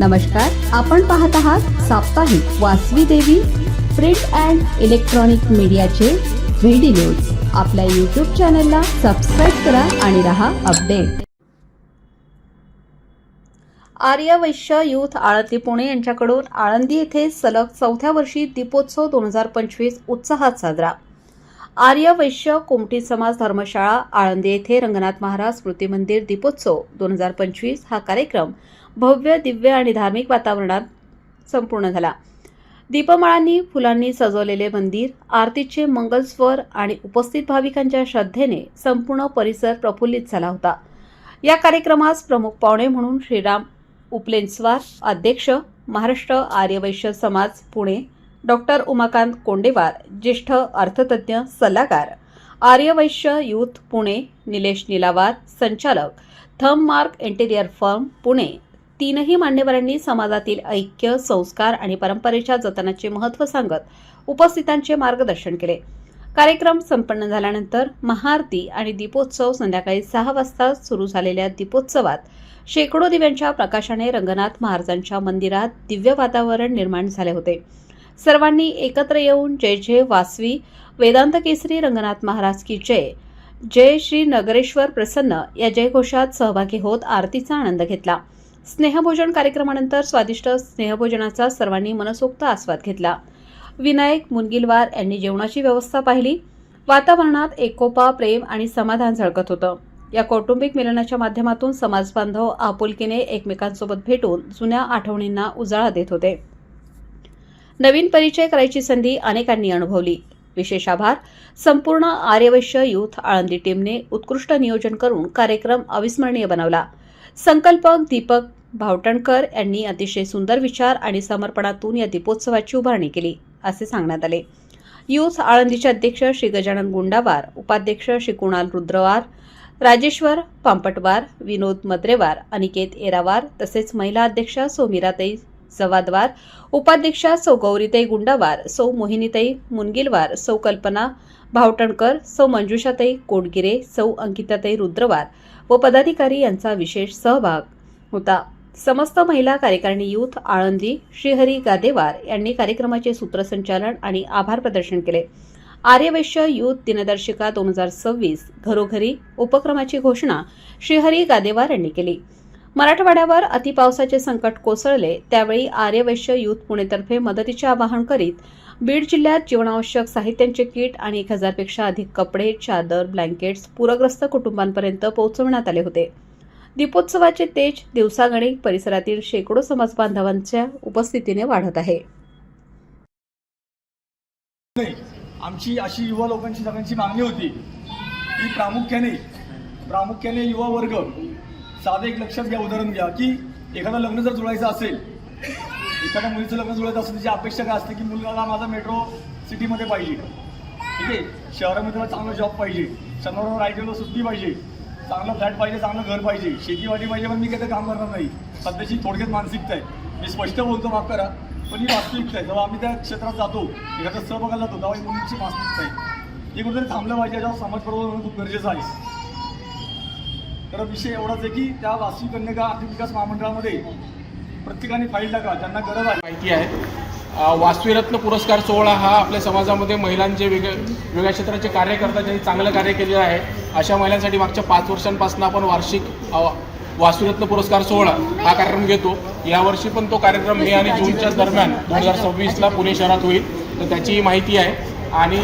नमस्कार आपण पाहत आहात साप्ताहिक Vasavi Devi print and electronic मीडियाचे व्हिडी न्यूज आपल्या यूट्यूब चॅनलला सबस्क्राईब करा आणि रहा अपडेट आर्य वैश्य युथ आळंदी पुणे यांच्याकडून आळंदी येथे सलग चौथ्या वर्षी दीपोत्सव दोन हजार पंचवीस उत्साहात साजरा. आर्य वैश्य कोमटी समाज धर्मशाळा आळंदी येथे रंगनाथ महाराज स्मृती मंदिर दीपोत्सव दोन हजार पंचवीस हा कार्यक्रम भव्य दिव्य आणि धार्मिक वातावरणात संपूर्ण झाला. दीपमाळांनी फुलांनी सजवलेले मंदिर आरतीचे मंगलस्वर आणि उपस्थित भाविकांच्या श्रद्धेने संपूर्ण परिसर प्रफुल्लित झाला होता. या कार्यक्रमास प्रमुख पाहुणे म्हणून श्रीराम उपलेन्स्वार अध्यक्ष महाराष्ट्र आर्यवैश्य समाज पुणे डॉक्टर उमाकांत कोंडेवार ज्येष्ठ अर्थतज्ञ सल्लागार आर्यवैश्य यूथ पुणे निलेश निलावार संचालक thumb mark interior firm Pune तीनही मान्यवरांनी समाजातील ऐक्य संस्कार आणि परंपरेच्या जतनाचे महत्त्व सांगत उपस्थितांचे मार्गदर्शन केले. कार्यक्रम संपन्न झाल्यानंतर महाआरती आणि दीपोत्सव संध्याकाळी सहा वाजता सुरू झालेल्या दीपोत्सवात शेकडो दिव्यांच्या प्रकाशाने रंगनाथ महाराजांच्या मंदिरात दिव्य वातावरण निर्माण झाले होते. सर्वांनी एकत्र येऊन जय जय वासवी वेदांत केसरी रंगनाथ महाराज की जय जय श्री नगरेश्वर प्रसन्न या जयघोषात सहभागी होत आरतीचा आनंद घेतला. स्नेहभोजन कार्यक्रमानंतर स्वादिष्ट स्नेहभोजनाचा सर्वांनी मनसोक्त आस्वाद घेतला. विनायक मुनगिलवार यांनी जेवणाची व्यवस्था पाहिली. वातावरणात एकोपा प्रेम आणि समाधान झळकत होतं. या कौटुंबिक मिलनाच्या माध्यमातून समाजबांधव आपुलकीने एकमेकांसोबत भेटून जुन्या आठवणींना उजाळा देत होते. नवीन परिचय करायची संधी अनेकांनी अनुभवली. विशेष आभार. संपूर्ण आर्यवैश्य युथ आळंदी टीमने उत्कृष्ट नियोजन करून कार्यक्रम अविस्मरणीय बनवला. संकल्पक दीपक भावटणकर यांनी अतिशय सुंदर विचार आणि समर्पणातून या दीपोत्सवाची उभारणी केली असे सांगण्यात आले. युथ आळंदीचे अध्यक्ष श्री गजानन गुंडावार उपाध्यक्ष श्री कुणाल रुद्रवार राजेश्वर पांपटवार विनोद मद्रेवार अनिकेत एरावार तसेच महिला अध्यक्ष सौ मीराताई जवादवार उपाध्यक्षा सौ गौरीताई गुंडावार सौ मोहिनीताई मुनगिलवार सौ कल्पना भावटणकर सौ मंजुषाताई कोडगिरे सौ अंकिताताई रुद्रवार व पदाधिकारी यांचा विशेष सहभाग होता. समस्त महिला कार्यकारिणी यूथ आळंदी श्रीहरी गादेवार यांनी कार्यक्रमाचे सूत्रसंचालन आणि आभार प्रदर्शन केले. आर्यवैश्य यूथ दिनदर्शिका दोन हजार सव्वीस घरोघरी उपक्रमाची घोषणा श्रीहरी गादेवार यांनी केली. मराठवाड्यावर अतिपावसाचे संकट कोसळले त्यावेळी आर्यवैश्य युथ पुणेतर्फे मदतीचे आवाहन करीत बीड जिल्ह्यात जीवनावश्यक साहित्यांचे किट आणि एक हजारपेक्षा अधिक कपडे चादर ब्लँकेट्स पूरग्रस्त कुटुंबांपर्यंत पोहोचवण्यात आले होते. दीपोत्सवाचे तेज दिवसागणिक परिसरातील शेकडो समाज बांधवांच्या उपस्थितीने वाढत आहे. आमची अशी युवा लोकांची सगळ्यांची मागणी होती की प्रामुख्याने प्रामुख्याने युवा वर्ग साधं एक लक्षात घ्या उदाहरण घ्या की एखादं लग्न जर जुळायचं असेल एखाद्या मुलीचं लग्न जुळायचं असेल त्याची अपेक्षा काय असते की मुलगाला माझा मेट्रो सिटीमध्ये पाहिजे? ठीक आहे? शहरामध्ये त्याला चांगला जॉब पाहिजे. शनिवार आयटीला सुट्टी पाहिजे. चांगलं फ्लॅट पाहिजे चांगलं घर पाहिजे. शेतीवाडी पाहिजे पण मी काही काम करणार नाही. सध्याची थोडक्यात मानसिकता आहे. मी स्पष्ट बोलतो माफ करा पण ही वास्तविकता आहे. जेव्हा आम्ही त्या क्षेत्रात जातो एखादा सह बघायला जातो तेव्हा ही मुलींची वास्तविकता आहे. हे कुठेतरी थांबलं पाहिजे याच्यावर समाज बरोबर होणं खूप गरजेचं आहे. तर विषय एवढाच आहे की त्या वास्तविक कन्या आर्थिक विकास महामंडळामध्ये प्रत्येकाने फाईल टाका ज्यांना गरज आहे. माहिती आहे. वासुरत्न वास्तुरत्न पुरस्कार सोहळा हा आपल्या समाजामध्ये महिलांचे वेगळे वेगळ्या क्षेत्राचे कार्य करतात ज्यांनी चांगलं कार्य केलेलं आहे अशा महिलांसाठी मागच्या पाच वर्षांपासून आपण वार्षिक वासुरत्न वास्तुरत्न पुरस्कार सोहळा हा कार्यक्रम घेतो. यावर्षी पण तो कार्यक्रम मे आणि जूनच्या दरम्यान दोन हजार सव्वीसला पुणे शहरात होईल. तर त्याचीही माहिती आहे. आणि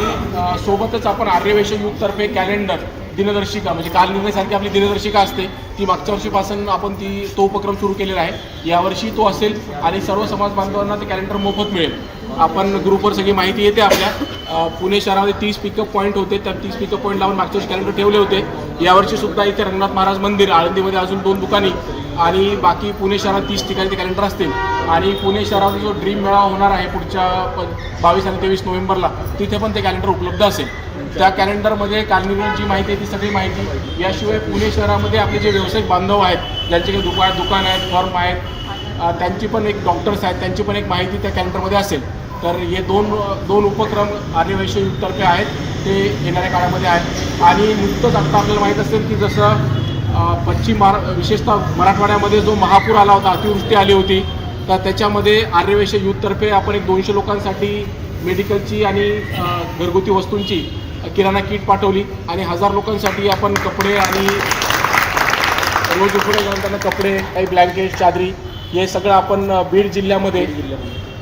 सोबतच आपण आर्यवेश युगतर्फे कॅलेंडर दिनदर्शिका म्हणजे कालनिर्णयसारखी आपली दिनदर्शिका असते. ती मागच्या वर्षीपासून आपण ती तो उपक्रम सुरू केलेला आहे. यावर्षी तो असेल आणि सर्व समाज बांधवांना ते कॅलेंडर मोफत मिळेल. आपण ग्रुपवर सगळी माहिती येते आपल्या. पुणे शहरामध्ये तीस पिकअप पॉईंट होते. त्या तीस पिकअप पॉईंट लावून मागच्या वर्षी कॅलेंडर ठेवले होते. यावर्षी सुद्धा इथे रंगनाथ महाराज मंदिर आळंदीमध्ये अजून दोन दुकानी आणि बाकी पुणे शहरात तीस ठिकाणी ते कॅलेंडर असतील. आणि पुणे शहराचा जो ड्रीम मेळावा होणार आहे पुढच्या बावीस आणि तेवीस नोव्हेंबरला तिथे पण ते कॅलेंडर उपलब्ध असेल. त्या कॅलेंडरमध्ये कार्निवलची माहिती आहे ती सगळी माहिती. याशिवाय पुणे शहरामध्ये आपले जे व्यावसायिक बांधव आहेत ज्यांचे काही दुकान दुकान आहेत फर्म आहेत त्यांची पण एक डॉक्टर्स आहेत त्यांची पण एक माहिती त्या कॅलेंडरमध्ये असेल. तर हे दोन दोन उपक्रम आर्यवैश्यतर्फे आहेत ते येणाऱ्या काळामध्ये आहेत. आणि नुकतंच आत्ता आपल्याला माहीत असेल की जसं पश्चिम महारा विशेषतः मराठवाड्यामध्ये जो महापूर आला होता अतिवृष्टी आली होती. तर त्याच्यामध्ये आर्यवैश्य यूथतर्फे आपण एक दोनशे लोकांसाठी मेडिकलची आणि घरगुती वस्तूंची किराणा किट पाठवली आणि हजार लोकांसाठी आपण कपडे आणि रोज उपयोग त्यांना कपडे काही ब्लँकेट चादरी हे सगळं आपण बीड जिल्ह्यामध्ये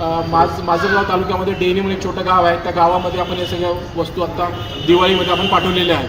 अ, माज माजलगाव तालुक्यामध्ये डेनी म्हणून एक छोटं गाव आहे. त्या गावामध्ये आपण हे सगळ्या वस्तू आता दिवाळीमध्ये आपण पाठवलेल्या आहेत.